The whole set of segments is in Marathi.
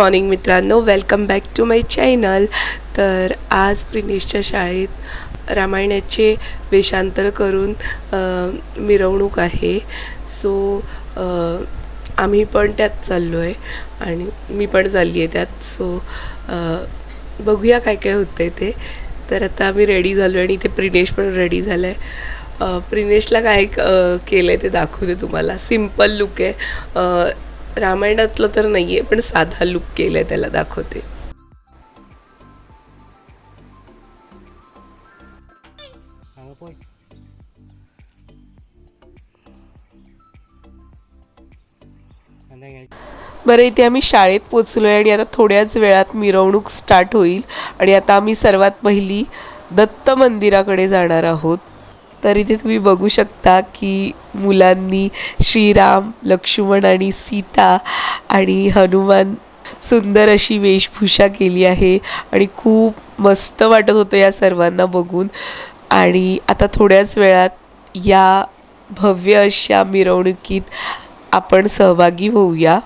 मॉर्निंग मित्रांनो. Welcome back to my channel तर आज प्रिनेशच्या शाळेत रामायणाचे वेषांतर करून मिरवणूक आहे. सो आम्ही पण त्यात चाललो आहे आणि मी पण चालली आहे त्यात सो बघूया काय काय होतं आहे ते. तर आता आम्ही रेडी झालो आहे आणि इथे प्रिनेश पण रेडी झालं आहे प्रिनेशला काय केलं आहे ते दाखवते तुम्हाला. सिंपल लुक आहे. रामायणातलं तर नाही आहे पण साधा लुक केलं आहे त्याला दाखवते? बरं इथे आम्ही शाळेत पोचलो आहे आणि आता थोड्याच वेळात मिरवणूक स्टार्ट होईल आणि आता आम्ही सर्वात पहिली दत्त मंदिराकडे जाणार आहोत. तर इथे तुम्ही बघू शकता की मुलांनी श्रीराम लक्ष्मण आणि सीता आणि हनुमान सुंदर अशी वेशभूषा केली आहे. आणि खूप मस्त वाटत होतं या सर्वांना बघून. आणि आता थोड्याच वेळात या भव्य अशा मिरवणुकीत आपण सहभागी होऊया.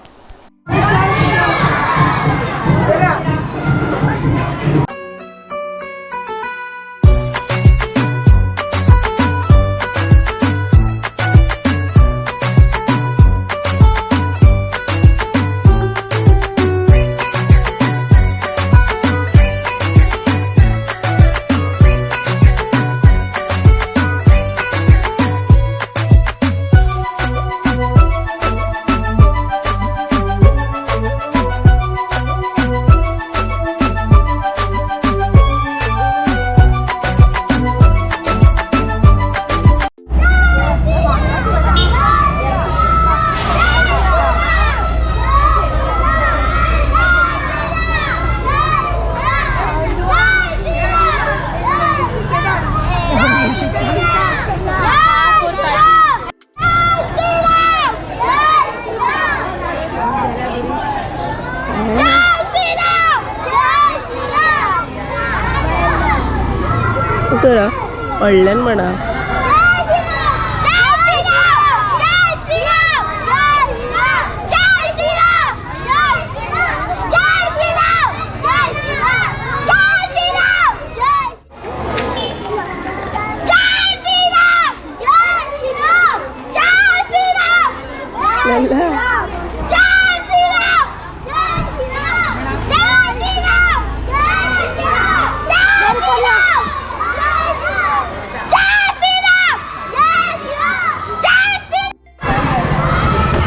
सरा पडल्यान म्हणा.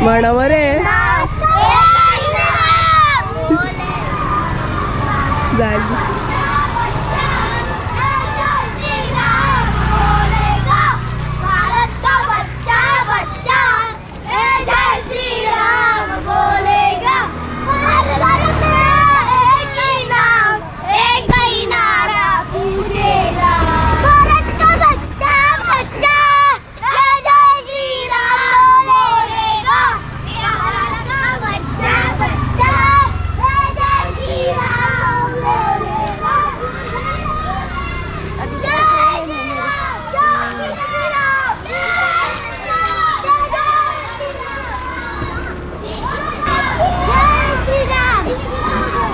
म्हणा मरे झाली.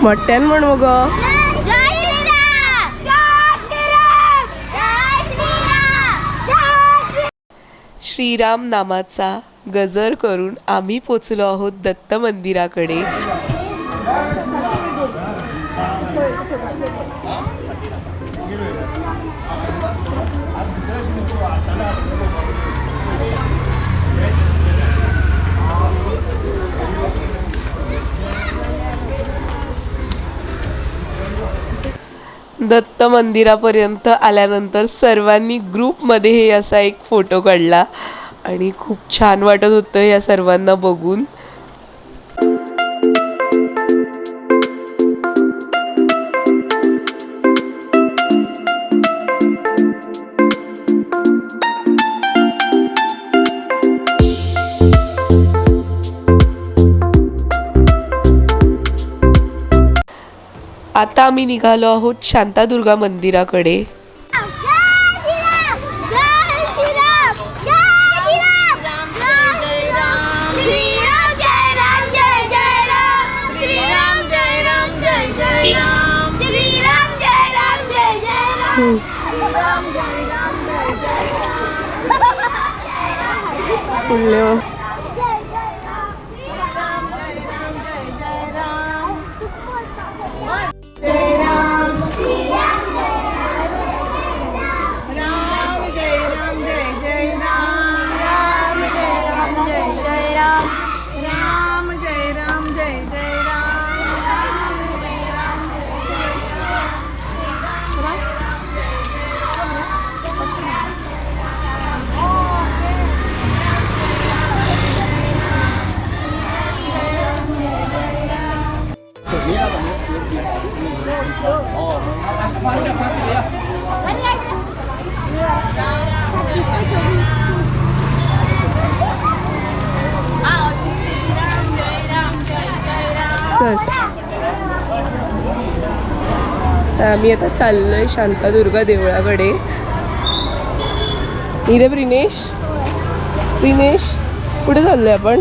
मोठ्यान म्हण मग. श्रीराम नामाचा गजर करून आम्ही पोचलो आहोत दत्त मंदिराकडे. मंदिरापर्यंत आल्यानंतर सर्वांनी ग्रुपमध्ये हे असा एक फोटो काढला. आणि खूप छान वाटत होतं या सर्वांना बघून. आता आम्ही निघालो आहोत शांतादुर्गा मंदिराकडे. आम्ही आता चाललोय शांतादुर्गा देवळाकडे. इरे प्रिनेश प्रिनेश कुठे चाललोय आपण?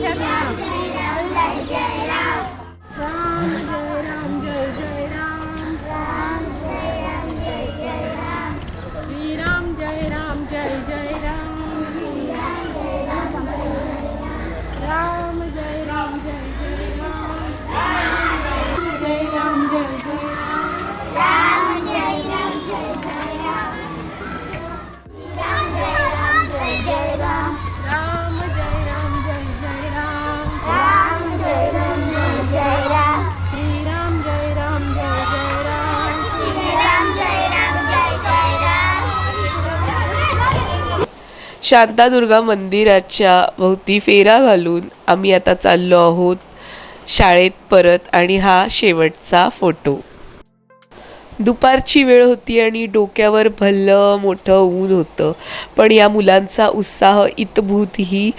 Sandal. शांतादुर्गा मंदिराच्या भोवती फेरा घालून आम्ही आता चाललो आहोत शाळेत परत आणि हा शेवटचा फोटो. दुपारची वेळ होती आणि डोक्यावर भल्लं मोठं ऊन होतं. पण या मुलांचा उत्साह इतभूतही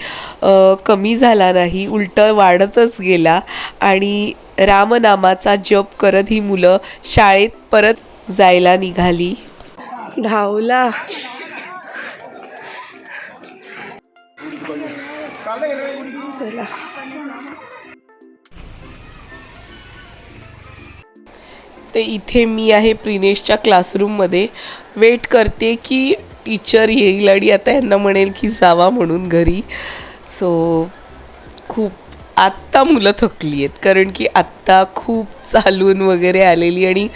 कमी झाला नाही उलटं वाढतच गेला आणि रामनामाचा जप करत ही मुलं शाळेत परत जायला निघाली. धावला. चला. तर इथे मी आहे प्रिनेशच्या क्लासरूममध्ये. वेट करते की टीचर येईल आणि आता यांना म्हणेल की जावा म्हणून घरी. सो खूप आत्ता मुलं थकली आहेत. कारण की आत्ता खूप चालून वगैरे आलेली आणि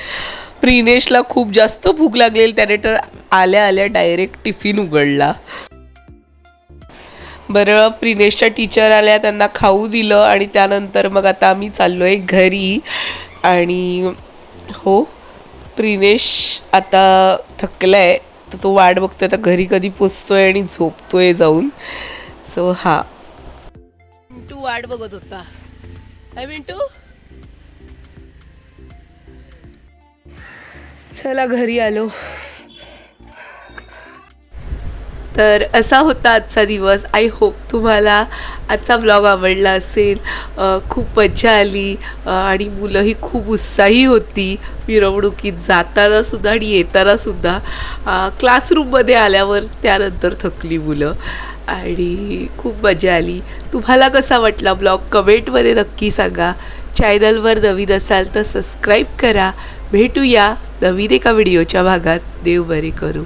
प्रिनेशला खूप जास्त भूक लागलेली. त्याने तर आल्या आल्या डायरेक्ट टिफिन उघडला. बरं प्रिनेशच्या टीचर आल्या त्यांना खाऊ दिलं आणि त्यानंतर मग आता आम्ही चाललो आहे घरी. आणि हो प्रिनेश आता थकलाय. तर तो वाट बघतोय आता घरी कधी पोचतो आहे आणि झोपतो आहे जाऊन. सो हा. मिंटू वाट बघत होता. काय मिंटू. चला घरी आलो. तर असा होता आजचा दिवस. आय होप तुम्हाला आजचा ब्लॉग आवडला असेल. खूप मजा आली. आणि मुलंही खूप उत्साही होती. मिरवणुकीत जाताना सुद्धा आणि येतानासुद्धा क्लासरूममध्ये आल्यावर त्यानंतर थकली मुलं. आणि खूप मजा आली. तुम्हाला कसा वाटला ब्लॉग कमेंटमध्ये नक्की सांगा. चॅनलवर नवीन असाल तर सबस्क्राईब करा. भेटूया नवीन एका व्हिडिओच्या भागात. देव बरे करू.